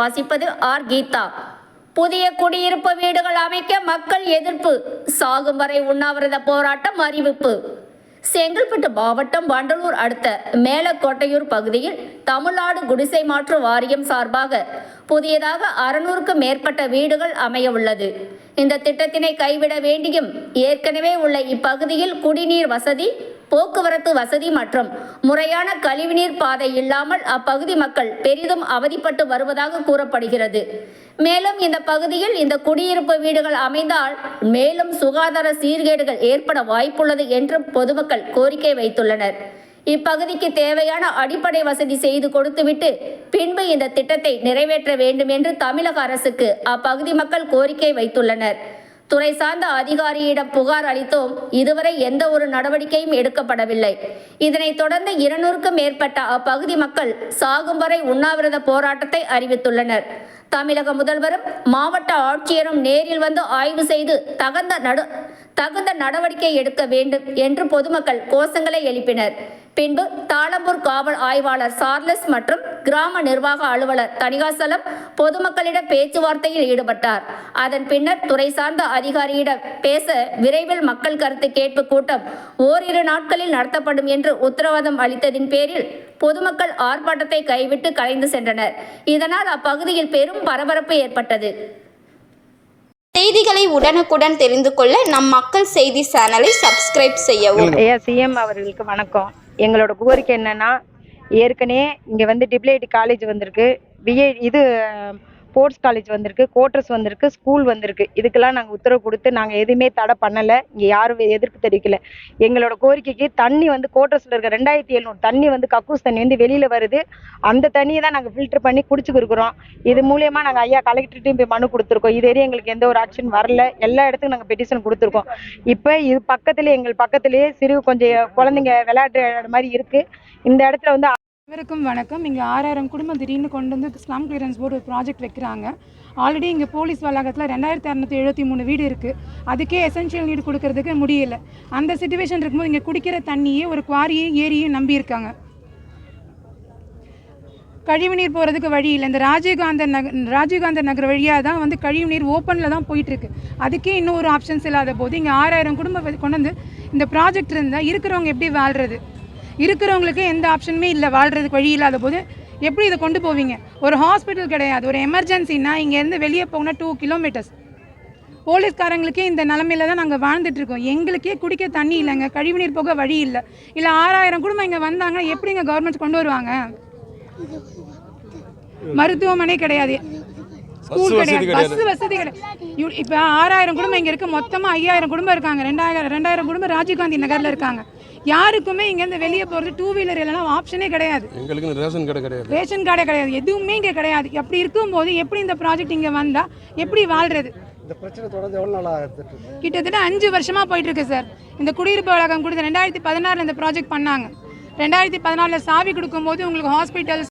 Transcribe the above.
வாசிப்பது ஆர் கீதா. புதிய குடியிருப்பு வீடுகள் அமைக்க மக்கள் எதிர்ப்பு. சாகும் வரை உண்ணாவிரத போராட்டம் அறிவிப்பு. செங்கல்பட்டு மாவட்டம் வண்டலூர் அடுத்த மேலக்கோட்டையூர் பகுதியில் தமிழ்நாடு குடிசை மாற்று வாரியம் சார்பாக புதியதாக அறுநூறுக்கும் மேற்பட்ட வீடுகள் அமைய உள்ளது இந்த திட்டத்தினை கைவிட வேண்டியும் ஏற்கனவே உள்ள இப்பகுதியில் குடிநீர் வசதி போக்குவரத்து வசதி மற்றும் முறையான கழிவுநீர் பாதை இல்லாமல் அப்பகுதி மக்கள் பெரிதும் அவதிப்பட்டு வருவதாக கூறப்படுகிறது. மேலும் இந்த பகுதியில் இந்த குடியிருப்பு வீடுகள் அமைந்தால் மேலும் சுகாதார சீர்கேடுகள் ஏற்பட வாய்ப்புள்ளது என்றும் பொதுமக்கள் கோரிக்கை வைத்துள்ளனர். இப்பகுதிக்கு தேவையான அடிப்படை வசதி செய்து கொடுத்துவிட்டு பின்பு இந்த திட்டத்தை நிறைவேற்ற வேண்டும் என்று தமிழக அரசுக்கு அப்பகுதி மக்கள் கோரிக்கை வைத்துள்ளனர். துறை சார்ந்த அதிகாரியிடம் புகார் அளித்தோம் இதுவரை எந்த ஒரு நடவடிக்கையும் எடுக்கப்படவில்லை. இதனைத் தொடர்ந்து இருநூறுக்கும் மேற்பட்ட அப்பகுதி மக்கள் சாகும் வரை உண்ணாவிரத போராட்டத்தை அறிவித்துள்ளனர். தமிழக முதல்வரும் மாவட்ட ஆட்சியரும் நேரில் வந்து ஆய்வு செய்து தகுந்த நடு தகுந்த நடவடிக்கை எடுக்க வேண்டும் என்று பொதுமக்கள் கோஷங்களை எழுப்பினர். பின்பு தாளம்பூர் காவல் ஆய்வாளர் சார்லஸ் மற்றும் கிராம நிர்வாக அலுவலர் தணிகாசலம் பொதுமக்களிடம் பேச்சுவார்த்தையில் ஈடுபட்டார். அதன் பின்னர் துறை சார்ந்த அதிகாரியிடம் பேச விரைவில் மக்கள் கருத்து கேட்பு கூட்டம் ஓரிரு நாட்களில் நடத்தப்படும் என்று உத்தரவாதம் அளித்ததின் பேரில் பொதுமக்கள் ஆர்ப்பாட்டத்தை கைவிட்டு கலைந்து சென்றனர். இதனால் அப்பகுதியில் பெரும் பரபரப்பு ஏற்பட்டது. செய்திகளை உடனுக்குடன் தெரிந்து கொள்ள நம் மக்கள் செய்தி சேனலை சப்ஸ்கிரைப் செய்யவும். ஐயா சிஎம் அவர்களுக்கு வணக்கம். எங்களோட கோரிக்கை என்னன்னா ஏற்கனவே இங்கே வந்து டிப்ளேடி காலேஜ் வந்திருக்கு. பிஏ இது ஸ்போர்ட்ஸ் காலேஜ் வந்திருக்கு கோட்டர்ஸ் வந்திருக்கு ஸ்கூல் வந்திருக்கு. இதுக்கெல்லாம் நாங்கள் உத்தரவு கொடுத்து நாங்கள் எதுவுமே தடை பண்ணலை. இங்கே யாரும் எதிர்ப்பு தெரிவிக்கல. எங்களோட கோரிக்கைக்கு தண்ணி வந்து கோட்டர்ஸில் இருக்க ரெண்டாயிரத்தி எழுநூறு தண்ணி வந்து கக்கூஸ் தண்ணி வந்து வெளியில் வருது. அந்த தண்ணியை தான் நாங்கள் ஃபில்டர் பண்ணி குடிச்சுக்கிருக்கிறோம் இது மூலியமாக நாங்கள் ஐயா கலெக்டர்கிட்டையும் போய் மனு கொடுத்துருக்கோம். இது வரையும் எங்களுக்கு எந்த ஒரு ஆக்ஷன் வரல. எல்லா இடத்துக்கும் நாங்கள் பெட்டிஷன் கொடுத்துருக்கோம். இப்போ இது பக்கத்துலேயே எங்கள் பக்கத்துலேயே சிறு கொஞ்சம் குழந்தைங்க விளையாட்டு மாதிரி இருக்குது இந்த இடத்துல வந்து அனைவருக்கும் வணக்கம். இங்கே ஆறாயிரம் குடும்பம் திடீர்னு கொண்டு வந்து ஸ்லாம் கிளியரன்ஸ் போர்டு ஒரு ப்ராஜெக்ட் வைக்கிறாங்க. ஆல்ரெடி இங்கே போலீஸ் வளாகத்தில் ரெண்டாயிரத்தி அறநூற்றி எழுபத்தி மூணு வீடு இருக்குது அதுக்கே எசென்ஷியல் நீடு கொடுக்கறதுக்கு முடியல. அந்த சுச்சுவேஷன் இருக்கும்போது இங்கே குடிக்கிற தண்ணியே ஒரு குவாரியும் ஏரியும் நம்பி இருக்காங்க. கழிவுநீர் போகிறதுக்கு வழி இல்லை. இந்த ராஜீவ்காந்தர் நகர் ராஜீவ்காந்தர் நகர் வழியாக தான் வந்து கழிவுநீர் ஓப்பனில் தான் போயிட்டுருக்கு அதுக்கே இன்னும் ஒரு ஆப்ஷன்ஸ் இல்லாத போது இங்கே ஆறாயிரம் குடும்பம் கொண்டு வந்து இந்த ப்ராஜெக்ட் இருந்தால் இருக்கிறவங்க எப்படி வாழ்கிறது இருக்கிறவங்களுக்கு எந்த ஆப்ஷனுமே இல்லை. வாழ்கிறதுக்கு வழி இல்லாத போது எப்படி இதை கொண்டு போவீங்க? ஒரு ஹாஸ்பிட்டல் கிடையாது. ஒரு எமர்ஜென்சின்னா இங்கேருந்து வெளியே போகணும் டூ கிலோமீட்டர்ஸ் போலீஸ்காரங்களுக்கே இந்த நிலமையில தான் நாங்கள் வாழ்ந்துட்டு இருக்கோம். எங்களுக்கே குடிக்க தண்ணி இல்லைங்க. கழிவுநீர் போக வழி இல்லை. இல்லை ஆறாயிரம் குடும்பம் இங்கே வந்தாங்க எப்படிங்க கவர்மெண்ட் கொண்டு வருவாங்க? மருத்துவமனை கிடையாது. ஸ்கூல் கிடையாது. பஸ் வசதி கிடையாது. இப்ப ஆறாயிரம் குடும்பம் இங்க இருக்கு. மொத்தமா ஐயாயிரம் குடும்பம் இருக்காங்க. ரெண்டாயிரம் ரெண்டாயிரம் குடும்பம் ராஜீவ்காந்தி நகர்ல இருக்காங்க. யாருக்குமே இங்க இருந்து வெளியே போறது டூ வீலர் இல்லைன்னா ஆப்ஷனே கிடையாது. எங்களுக்கு ரேஷன் கடை கிடையாது. ரேஷன் கார்டே கிடையாது. எதுவுமே இங்க கிடையாது. அப்படி இருக்கும்போது எப்படி இந்த ப்ராஜெக்ட் இங்க வந்தா எப்படி வாழ்றது? இந்த பிரச்சனை தொடர்ந்து எவ்வளோ நாளாக? கிட்டத்தட்ட அஞ்சு வருஷமா போயிட்டு இருக்கு சார் இந்த குடியிருப்பு வழக்கம் கொடுத்து ரெண்டாயிரத்தி பதினாறுல இந்த ப்ராஜெக்ட் பண்ணாங்க. ரெண்டாயிரத்தி பதினாலில் சாவி கொடுக்கும்போது உங்களுக்கு ஹாஸ்பிட்டல்ஸ்